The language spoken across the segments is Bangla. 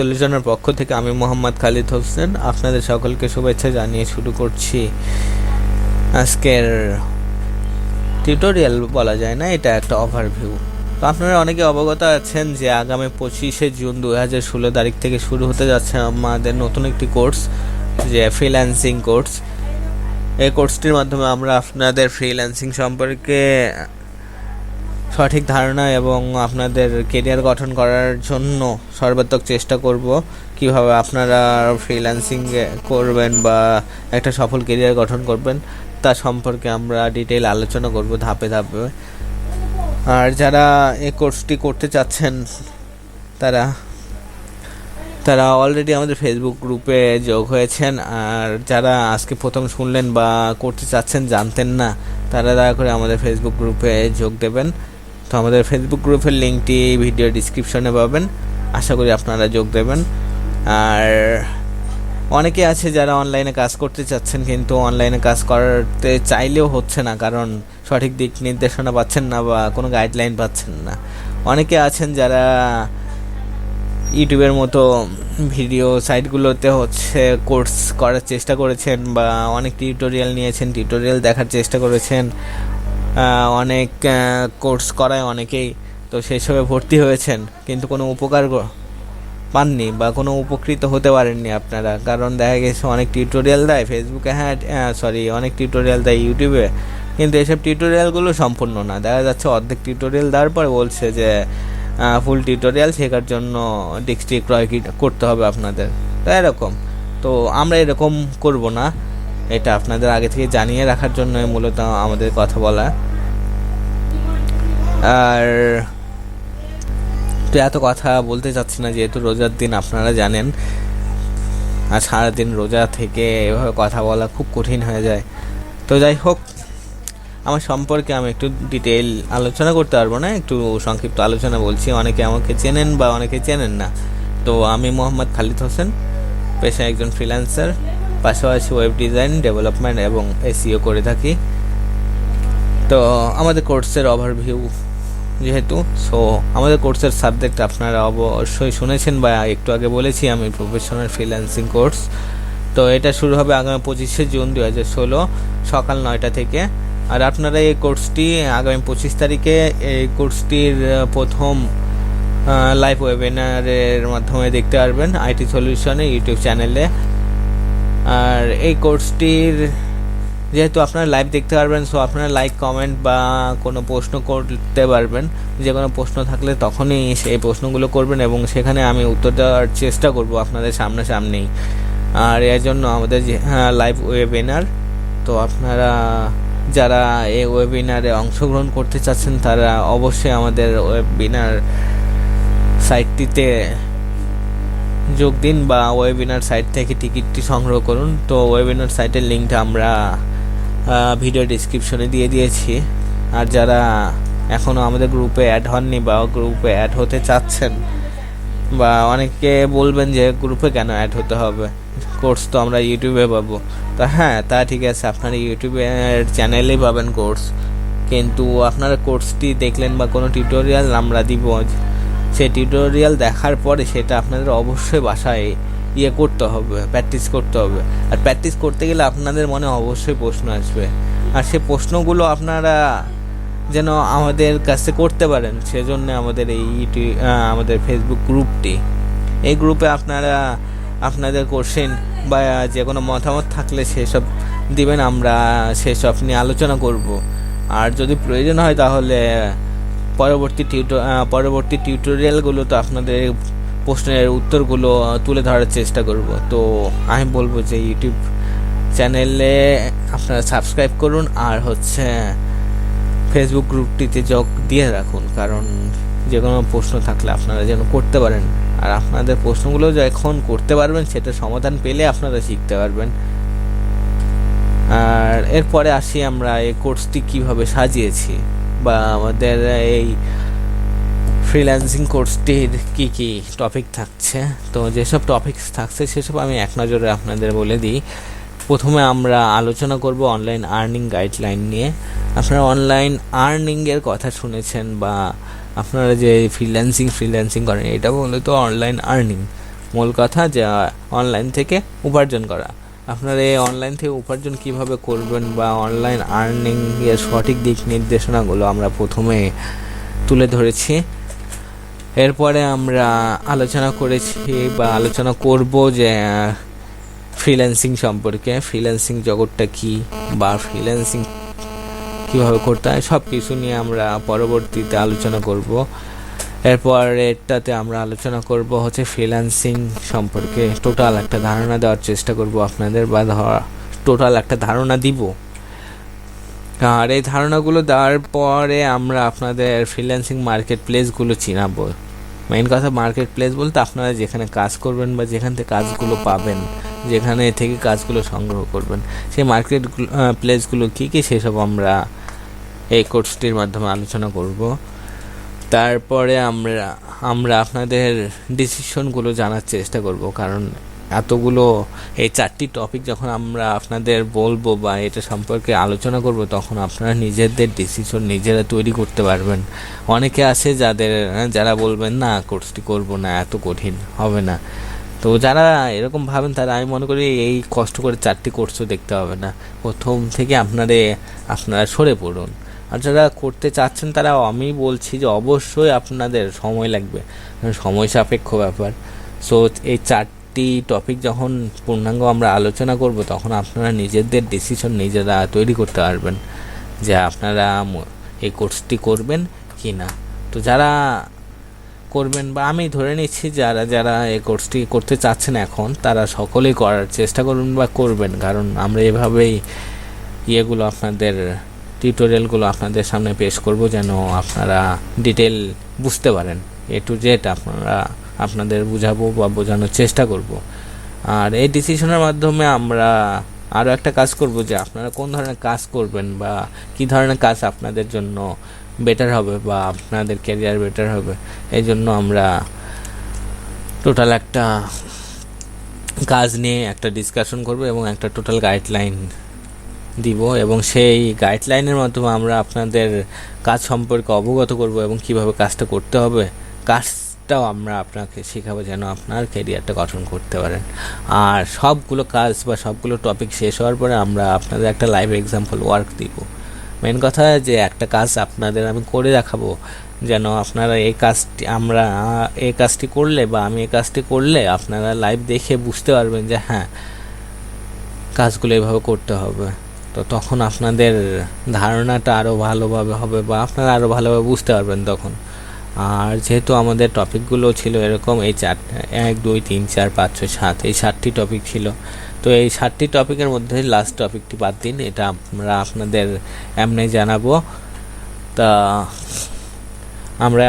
সলিউশনের পক্ষ থেকে আমি মোহাম্মদ খালিদ হোসেন। আপনাদের সকলকে শুভেচ্ছা জানিয়ে শুরু করছি আজকের টিউটোরিয়াল বলা যায় না, এটা একটা ওভারভিউ তো আপনারা অনেকে অবগত আছেন যে আগামী পঁচিশে জুন দু হাজার ষোলো তারিখ থেকে শুরু হতে যাচ্ছে আমাদের নতুন একটি কোর্স যে ফ্রিল্যান্সিং কোর্স এই কোর্সটির মাধ্যমে আমরা আপনাদের ফ্রিল্যান্সিং সম্পর্কে সঠিক ধারণা এবং আপনাদের কেরিয়ার গঠন করার জন্য সর্বাত্মক চেষ্টা করব। কীভাবে আপনারা ফ্রিল্যান্সিং করবেন বা একটা সফল কেরিয়ার গঠন করবেন, তা সম্পর্কে আমরা ডিটেল আলোচনা করব ধাপে ধাপে। আর যারা এই কোর্সটি করতে চাচ্ছেন, তারা তারা অলরেডি আমাদের ফেসবুক গ্রুপে যোগ হয়েছেন। আর যারা আজকে প্রথম শুনলেন বা করতে চাচ্ছেন, জানতেন না, তারা দয়া করে আমাদের ফেসবুক গ্রুপে যোগ দেবেন। তো আমাদের ফেসবুক গ্রুপের লিঙ্কটি ভিডিও ডিসক্রিপশনে পাবেন। আশা করি আপনারা যোগ দেবেন। আর অনেকে আছে যারা অনলাইনে কাজ করতে চাচ্ছেন কিন্তু অনলাইনে কাজ করতে চাইলেও হচ্ছে না কারণ সঠিক দিক নির্দেশনা পাচ্ছেন না বা কোনো গাইডলাইন পাচ্ছেন না। অনেকে আছেন যারা ইউটিউবের মতো ভিডিও সাইটগুলোতে হচ্ছে কোর্স করার চেষ্টা করেছেন বা অনেক টিউটোরিয়াল নিয়েছেন টিউটোরিয়াল দেখার চেষ্টা করেছেন অনেক কোর্স করায় অনেকেই। তো সেসবে ভর্তি হয়েছেন, কিন্তু কোনো উপকার পাননি বা কোনো উপকৃত হতে পারেননি আপনারা। কারণ দেখা গেছে অনেক টিউটোরিয়াল দেয় ফেসবুকে হ্যাঁ সরি অনেক টিউটোরিয়াল দেয় ইউটিউবে কিন্তু এসব টিউটোরিয়ালগুলো সম্পূর্ণ না। দেখা যাচ্ছে অর্ধেক টিউটোরিয়াল দেওয়ার পর বলছে যে ফুল টিউটোরিয়াল শেখার জন্য ডিস্কটি ক্রয় করতে হবে আপনাদের। তো এরকম। তো আমরা এরকম করব না। এটা আপনাদের আগে থেকে জানিয়ে রাখার জন্য মূলত আমাদের কথা বলা। আর তো এত কথা বলতে চাচ্ছি না, যেহেতু রোজার দিন আপনারা জানেন, আর সারাদিন রোজা থেকে এভাবে কথা বলা খুব কঠিন হয়ে যায়। তো যাই হোক, আমার সম্পর্কে আমি একটু ডিটেল আলোচনা করতে পারব না, একটু সংক্ষিপ্ত আলোচনা বলছি। অনেকে আমাকে চেনেন বা অনেকে চেনেন না। তো আমি মোহাম্মদ খালিদ হোসেন, পেশায় একজন ফ্রিল্যান্সার পাশাপাশি ওয়েব ডিজাইন ডেভেলপমেন্ট এবং এসিও করে থাকি। তো আমাদের কোর্সের ওভারভিউ যেহেতু সো আমাদের কোর্সের সাবজেক্ট আপনারা অবশ্যই শুনেছেন বা একটু আগে বলেছি, আমি প্রফেশনাল ফ্রিল্যান্সিং কোর্স তো এটা শুরু হবে আগামী পঁচিশে জুন দু হাজার ষোলো সকাল নয়টা থেকে। আর আপনারা এই কোর্সটি আগামী পঁচিশ তারিখে এই কোর্সটির প্রথম লাইভ ওয়েবিনারের মাধ্যমে দেখতে পারবেন। আইটি সলিউশনে ইউটিউব চ্যানেলে আর এই কোর্সটির যেহেতু আপনারা লাইভ দেখতে পারবেন সো আপনারা লাইক কমেন্ট বা কোনো প্রশ্ন করতে পারবেন। যে কোনো প্রশ্ন থাকলে তখনই সেই প্রশ্নগুলো করবেন এবং সেখানে আমি উত্তর দেওয়ার চেষ্টা করব আপনাদের সামনাসামনি আর এর জন্য আমাদের যে লাইভ ওয়েবিনার তো আপনারা যারা এই ওয়েবিনারে অংশগ্রহণ করতে চাচ্ছেন, তারা অবশ্যই আমাদের ওয়েবিনার সাইটটিতে যোগ দিন বা ওয়েবিনার সাইট থেকে টিকিটটি সংগ্রহ করুন। তো ওয়েবিনার সাইটের লিঙ্কটা আমরা ভিডিও ডিসক্রিপশনে দিয়ে দিয়েছি। আর যারা এখনও আমাদের গ্রুপে অ্যাড হননি বা গ্রুপে অ্যাড হতে চাচ্ছেন বা অনেকে বলবেন যে গ্রুপে কেন অ্যাড হতে হবে? কোর্স তো আমরা ইউটিউবে পাবো। তা হ্যাঁ তা ঠিক আছে। আপনারা ইউটিউবের চ্যানেলেই পাবেন কোর্স কিন্তু আপনারা কোর্সটি দেখলেন বা কোনো টিউটোরিয়াল আমরা দিব সেই টিউটোরিয়াল দেখার পরে সেটা আপনাদের অবশ্যই বাসায় ইয়ে করতে হবে প্র্যাকটিস করতে হবে। আর প্র্যাকটিস করতে গেলে আপনাদের মনে অবশ্যই প্রশ্ন আসবে। আর সে প্রশ্নগুলো আপনারা যেন আমাদের কাছে করতে পারেন, সেজন্য আমাদের এই আমাদের ফেসবুক গ্রুপটি এই গ্রুপে আপনারা, আপনাদের কোশ্চেন বা যে কোনো মতামত থাকলে সেসব দিবেন, আমরা সেসব নিয়ে আলোচনা করব। আর যদি প্রয়োজন হয় তাহলে পরবর্তী টিউটো পরবর্তী টিউটোরিয়ালগুলো তো আপনাদের প্রশ্নের উত্তরগুলো তুলে ধরার চেষ্টা করব। তো আমি বলব যে ইউটিউব চ্যানেলে আপনারা সাবস্ক্রাইব করুন আর হচ্ছে ফেসবুক গ্রুপটিতে যোগ দিয়ে রাখুন, কারণ যে কোনো প্রশ্ন থাকলে আপনারা যেন করতে পারেন। আর আপনাদের প্রশ্নগুলো যখন করতে পারবেন, সেটা সমাধান পেলে আপনারা শিখতে পারবেন। আর এরপরে আসি আমরা এই কোর্সটি কীভাবে সাজিয়েছি। বা আমাদের এই ফ্রিল্যান্সিং কোর্সটির কি কি টপিক থাকছে? তো যেসব টপিকস থাকছে, সেসব আমি এক নজরে আপনাদের বলে দিই। প্রথমে আমরা আলোচনা করব অনলাইন আর্নিং গাইডলাইন নিয়ে। আপনারা অনলাইন আর্নিংয়ের কথা শুনেছেন বা আপনারা যে ফ্রিল্যান্সিং ফ্রিল্যান্সিং করেন, এটা বলে তো অনলাইন আর্নিং মূল কথা যে অনলাইন থেকে উপার্জন করা। আপনারা এই অনলাইন থেকে উপার্জন কীভাবে করবেন বা অনলাইন আর্নিং এর সঠিক দিক নির্দেশনাগুলো আমরা প্রথমে তুলে ধরেছি। এরপরে আমরা আলোচনা করেছি বা আলোচনা করব যে ফ্রিল্যান্সিং সম্পর্কে। ফ্রিল্যান্সিং জগৎটা কি বা ফ্রিল্যান্সিং কীভাবে করতে হয় সব কিছু নিয়ে আমরা পরবর্তীতে আলোচনা করব। এরপর এটাতে আমরা আলোচনা করব হচ্ছে ফ্রিল্যান্সিং সম্পর্কে। টোটাল একটা ধারণা দেওয়ার চেষ্টা করব আপনাদের বা টোটাল একটা ধারণা দিব। আর এই ধারণাগুলো দেওয়ার পরে আমরা আপনাদের ফ্রিল্যান্সিং মার্কেট প্লেসগুলো চিনাবো। মেইন কথা মার্কেট প্লেস বলতে আপনারা যেখানে কাজ করবেন বা যেখান থেকে কাজগুলো পাবেন, যেখানে থেকে কাজগুলো সংগ্রহ করবেন, সেই মার্কেট প্লেসগুলো কী কী সেসব আমরা এই কোর্সটির মাধ্যমে আলোচনা করব। তারপরে আমরা আমরা আপনাদের ডিসিশনগুলো জানার চেষ্টা করব। কারণ এতগুলো, এই চারটি টপিক যখন আমরা আপনাদের বলব বা এটা সম্পর্কে আলোচনা করব, তখন আপনারা নিজেদের ডিসিশন নিজেরা তৈরি করতে পারবেন। অনেকে আছে যাদের, যারা বলবেন, না কোর্সটি করব না, এত কঠিন, হবে না। তো যারা এরকম ভাবেন, তারা আমি মনে করি এই কষ্ট করে চারটি কোর্সও দেখতে হবে না। প্রথম থেকে আপনারে, আপনারা সরে পড়ুন। আর যারা করতে চাচ্ছেন তারা আমি বলছি যে অবশ্যই আপনাদের সময় লাগবে। সময় সাপেক্ষ ব্যাপার। সো এই চারটি টপিক যখন পূর্ণাঙ্গ আমরা আলোচনা করব, তখন আপনারা নিজেদের ডিসিশন নিজেরা তৈরি করতে পারবেন যে আপনারা এই কোর্সটি করবেন কি না তো যারা করবেন বা আমি ধরে নিচ্ছি যারা যারা এই কোর্সটি করতে চাচ্ছেন এখন, তারা সকলেই করার চেষ্টা করবেন বা করবেন। কারণ আমরা এভাবেই ইয়েগুলো আপনাদের টিউটোরিয়ালগুলো আপনাদের সামনে পেশ করব যেন আপনারা ডিটেল বুঝতে পারেন। এ টু জেড আপনারা আপনাদের বুঝাবো বা বোঝানোর চেষ্টা করব। আর এই ডিসিশনের মাধ্যমে আমরা আরও একটা কাজ করব যে আপনারা কোন ধরনের কাজ করবেন বা কী ধরনের কাজ আপনাদের জন্য বেটার হবে বা আপনাদের ক্যারিয়ার বেটার হবে। এই জন্য আমরা টোটাল একটা কাজ নিয়ে একটা ডিসকাশন করব এবং একটা টোটাল গাইডলাইন দিব এবং সেই গাইডলাইনের মাধ্যমে আমরা আপনাদের কাজ সম্পর্কে অবগত করব এবং কীভাবে কাজটা করতে হবে। কাজটাও আমরা আপনাকে শেখাবো যেন আপনার ক্যারিয়ারটা গঠন করতে পারেন। আর সবগুলো কাজ বা সবগুলো টপিক শেষ হওয়ার পরে আমরা আপনাদের একটা লাইভ এক্সাম্পল ওয়ার্ক দিব। মেন কথা যে একটা কাজ আপনাদের আমি করে দেখাবো যেন আপনারা এই কাজটি, আমরা এই কাজটি করলে বা আমি এই কাজটি করলে আপনারা লাইভ দেখে বুঝতে পারবেন যে হ্যাঁ কাজগুলো এভাবে করতে হবে। তো তখন আপনাদের ধারণাটা আরও ভালোভাবে হবে বা আপনারা আরও ভালোভাবে বুঝতে পারবেন তখন। আর যেহেতু আমাদের টপিকগুলো ছিল এরকম, এই চার, এক, দুই, তিন, চার, পাঁচ, ছয়, সাত, এই সাতটি টপিক ছিল। তো এই সাতটি টপিকের মধ্যে লাস্ট টপিকটি বাদ দিন, এটা আমরা আপনাদের এমনি জানাব। তা আমরা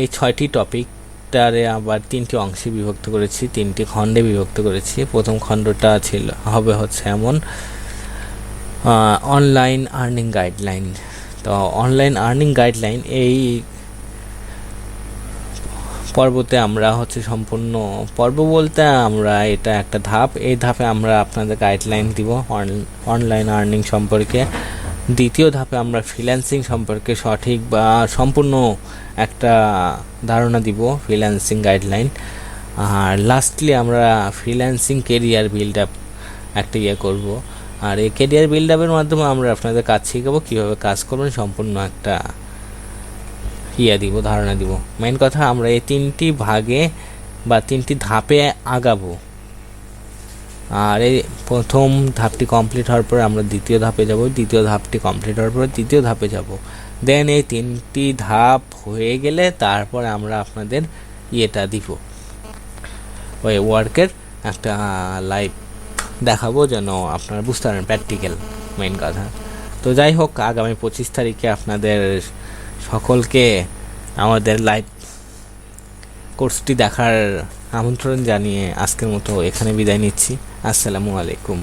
এই ছয়টি টপিকটারে আবার তিনটি অংশে বিভক্ত করেছি, তিনটি খণ্ডে বিভক্ত করেছি। প্রথম খণ্ডটা ছিল, হবে হচ্ছে এমন অনলাইন আর্নিং গাইডলাইন তো অনলাইন আর্নিং গাইডলাইন এই পর্বতে আমরা হচ্ছে সম্পূর্ণ পর্ব বলতে আমরা এটা একটা ধাপ। এই ধাপে আমরা আপনাদের গাইডলাইন দিব অনলাইন আর্নিং সম্পর্কে। দ্বিতীয় ধাপে আমরা ফ্রিল্যান্সিং সম্পর্কে সঠিক বা সম্পূর্ণ একটা ধারণা দিব ফ্রিল্যান্সিং গাইডলাইন আর লাস্টলি আমরা ফ্রিল্যান্সিং কেরিয়ার বিল্ড আপ একটা ইয়ে করব। আর এই কেরিয়ার বিল্ড আপের মাধ্যমে আমরা আপনাদের কাজ শিখাবো, কীভাবে কাজ করবেন, সম্পূর্ণ একটা ইয়ে দিব, ধারণা দিব। মেন কথা, আমরা এই তিনটি ভাগে বা তিনটি ধাপে আগাবো। আর এই প্রথম ধাপটি কমপ্লিট হওয়ার পরে আমরা দ্বিতীয় ধাপে যাব, দ্বিতীয় ধাপটি কমপ্লিট হওয়ার পরে তৃতীয় ধাপে যাব। দেন এই তিনটি ধাপ হয়ে গেলে তারপরে আমরা আপনাদের ইয়েটা দিব। ওই ওয়ার্কের একটা লাইভ দেখাবো যেন আপনারা বুঝতে পারেন প্র্যাকটিক্যাল মেইন কথা। তো যাই হোক, আগামী পঁচিশ তারিখে আপনাদের সকলকে আমাদের লাইভ কোর্সটি দেখার আমন্ত্রণ জানিয়ে আজকের মতো এখানে বিদায় নিচ্ছি। আসসালামু আলাইকুম।